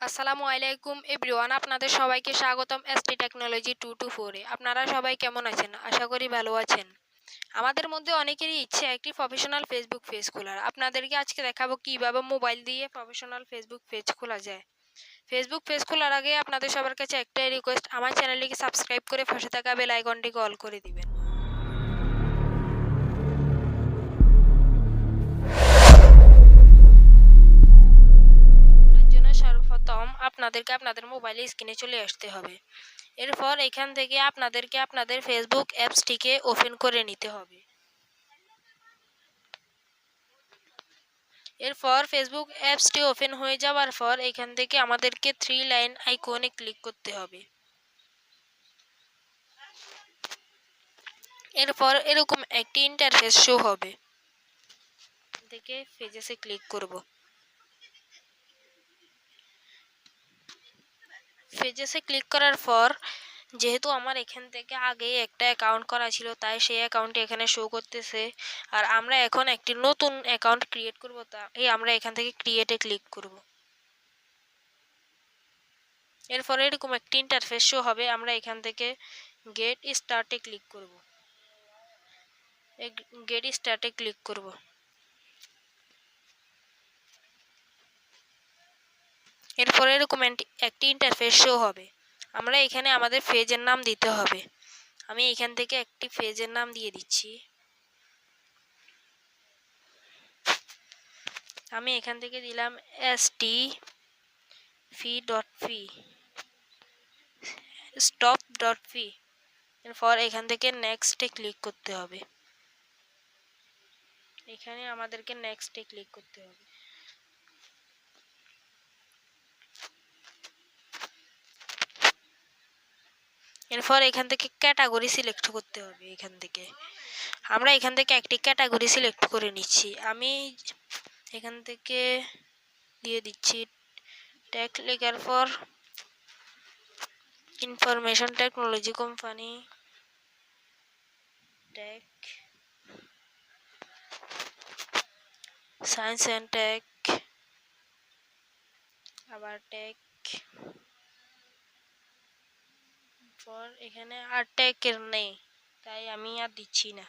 আসসালামু আলাইকুম এভরিওয়ান, আপনাদের সবাইকে স্বাগতম এসটি টেকনোলজি টু টু ফোরে আপনারা সবাই কেমন আছেন? আশা করি ভালো আছেন। আমাদের মধ্যে অনেকেরই ইচ্ছে একটি প্রফেশনাল ফেসবুক পেজ খোলার। আপনাদেরকে আজকে দেখাবো কীভাবে মোবাইল দিয়ে প্রফেশনাল ফেসবুক পেজ খোলা যায়। ফেসবুক পেজ খোলার আগে আপনাদের সবার কাছে একটাই রিকোয়েস্ট আমার চ্যানেলটিকে সাবস্ক্রাইব করে পাশে থাকা বেল আইকনটিকে অল করে দিবেন। আপনাদেরকে আপনাদের মোবাইলে স্ক্রিনে চলে আসতে হবে। এরপর এখান থেকে আপনাদেরকে আপনাদের ফেসবুক অ্যাপসটিকে ওপেন করে নিতে হবে। এরপর ফেসবুক অ্যাপসটি ওপেন হয়ে যাওয়ার পর এখান থেকে আমাদেরকে থ্রি লাইন আইকনে ক্লিক করতে হবে। এরপর এরকম একটি ইন্টারফেস শো হবে। থেকে পেজেসে ক্লিক করব। পেজেসে ক্লিক করার পর, যেহেতু আমার এখান থেকে আগে একটা অ্যাকাউন্ট করা ছিল, তাই সেই অ্যাকাউন্টটি এখানে শো করতেছে। আর আমরা এখন একটি নতুন অ্যাকাউন্ট ক্রিয়েট করব তাই আমরা এখান থেকে ক্রিয়েটে ক্লিক করব। এরপরে এরকম একটি ইন্টারফেস শো হবে, আমরা এখান থেকে গেট স্টার্টে ক্লিক করব। গেট স্টার্টে ক্লিক করব। এরপরে এরকম একটি ইন্টারফেস শো হবে। আমরা এখানে আমাদের ফেজের নাম দিতে হবে। আমি এখান থেকে একটি ফেজের নাম দিয়ে দিচ্ছি। আমি এখান থেকে দিলাম এস টি ফি ডট ফি স্টপ ডট ফি এরপর এখান থেকে নেক্সটে ক্লিক করতে হবে। এখানে আমাদেরকে নেক্সটে ক্লিক করতে হবে। এরপর এখান থেকে ক্যাটাগরি সিলেক্ট করতে হবে এখান থেকে। আমরা এখান থেকে একটি ক্যাটাগরি সিলেক্ট করে নিচ্ছি। আমি এখান থেকে দিয়ে দিচ্ছি ট্যাগ লেখার পর information technology company tech science and tech আবার টেক এরপর এখানে আর ট্যাগের নেই, তাই আমি আর দিচ্ছি না।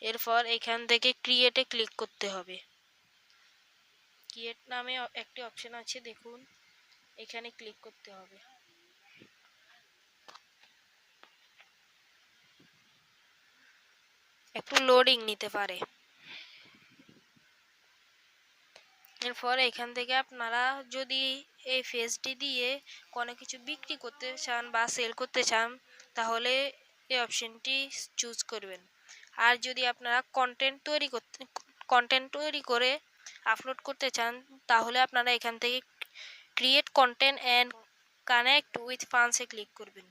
এরপর এখান থেকে ক্রিয়েটে ক্লিক করতে হবে। ক্রিয়েট নামে একটি অপশন আছে, দেখুন। এখানে ক্লিক করতে হবে। একটু লোডিং নিতে পারে। এরপর এখান থেকে আপনারা যদি এই ফেসটি দিয়ে কোনো কিছু বিক্রি করতে চান বা সেল করতে চান, তাহলে এই অপশনটি চুজ করবেন। আর যদি আপনারা কন্টেন্ট তৈরি করতে কন্টেন্ট তৈরি করে আপলোড করতে চান, তাহলে আপনারা এখান থেকে create content and connect with ফান্সে click করবেন।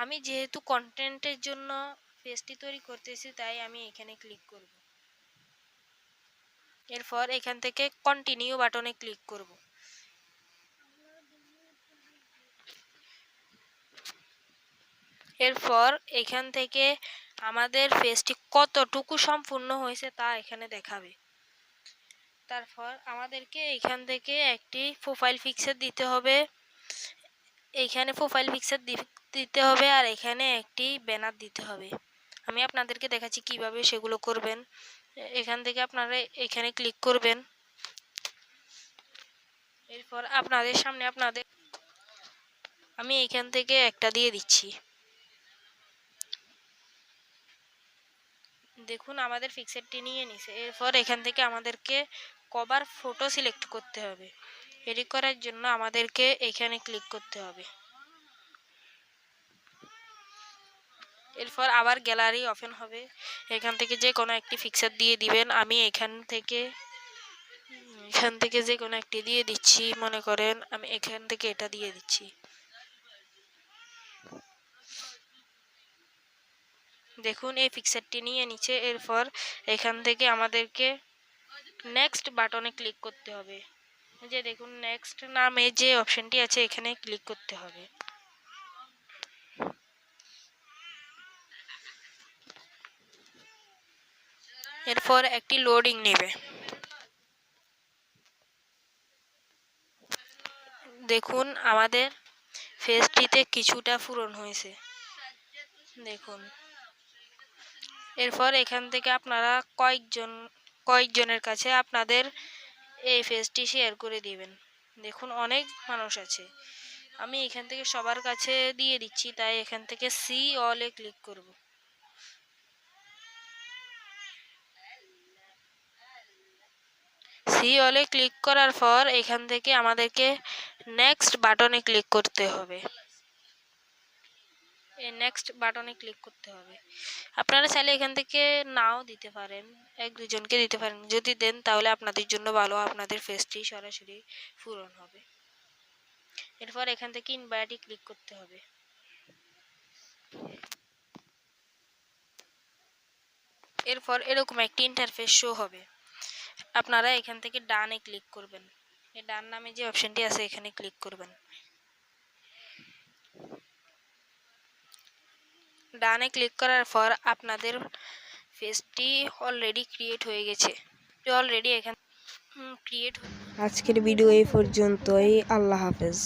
আমি যেহেতু কন্টেন্টের জন্য পেজটি তৈরি করতেছি, তাই আমি এখানে ক্লিক করব। এরপর এখান থেকে কন্টিনিউ বাটনে ক্লিক করব। এরপর এখান থেকে আমাদের ফেসটি কতটুকু সম্পূর্ণ হয়েছে তা এখানে দেখাবে। তারপর আমাদেরকে এখান থেকে একটি প্রোফাইল পিকচার দিতে হবে। এইখানে প্রোফাইল পিকচার দিতে হবে আর এখানে একটি ব্যানার দিতে হবে। আমি আপনাদেরকে দেখাচ্ছি কীভাবে সেগুলো করবেন। এখান থেকে আপনারা এখানে ক্লিক করবেন। এরপর আপনাদের সামনে আপনাদের আমি এখান থেকে একটা দিয়ে দিচ্ছি। দেখুন, আমাদের ফিক্সেরটি নিয়ে নিছে। এরপর এখান থেকে আমাদেরকে কভার ফটো সিলেক্ট করতে হবে। এডিট করার জন্য আমাদেরকে এখানে ক্লিক করতে হবে। এরপর আবার গ্যালারি ওপেন হবে। এখান থেকে যে কোনো একটি ফিক্সার দিয়ে দিবেন। আমি এখান থেকে এখান থেকে যে কোনো একটি দিয়ে দিচ্ছি, মনে করেন। আমি এখান থেকে এটা দিয়ে দিচ্ছি। দেখুন, এই পিকচারটি নিয়ে নিচে। এরপর এখান থেকে আমাদেরকে নেক্সট বাটনে ক্লিক করতে হবে। যে দেখুন নেক্সট নামে যে অপশনটি আছে, এখানে ক্লিক করতে হবে। এরপর একটি লোডিং নেবে। দেখুন, আমাদের ফেসটিতে কিছুটা পূরণ হয়েছে। দেখুন। এরপর এখান থেকে আপনারা কয়েকজন, কয়েকজনের কাছে আপনাদের এই ফেসটি শেয়ার করে দিবেন। দেখুন, অনেক মানুষ আছে। আমি এখান থেকে সবার কাছে দিয়ে দিচ্ছি, তাই এখান থেকে সি অলে ক্লিক করব। সি অলে ক্লিক করার পর এখান থেকে আমাদেরকে নেক্সট বাটনে ক্লিক করতে হবে। এই নেক্সট বাটনে ক্লিক করতে হবে। আপনারা চাইলে এখান থেকে নাও দিতে পারেন, এক দুজনকে দিতে পারেন। যদি দেন, তাহলে আপনাদের জন্য ভালো, আপনাদের ফেসটি সরাসরি পূরণ হবে। এরপর এখান থেকে ইনভাইটে ক্লিক করতে হবে। এরপর এরকম একটি ইন্টারফেস শো হবে। আপনারা এখান থেকে ডানে ক্লিক করবেন। এই ডান নামে যে অপশনটি আছে, এখানে ক্লিক করবেন। ডানে ক্লিক করার পর আপনাদের ফেসটি অলরেডি ক্রিয়েট হয়ে গেছে। অলরেডি এখান ক্রিয়েট আজকের ভিডিও এই পর্যন্তই। আল্লাহ হাফেজ।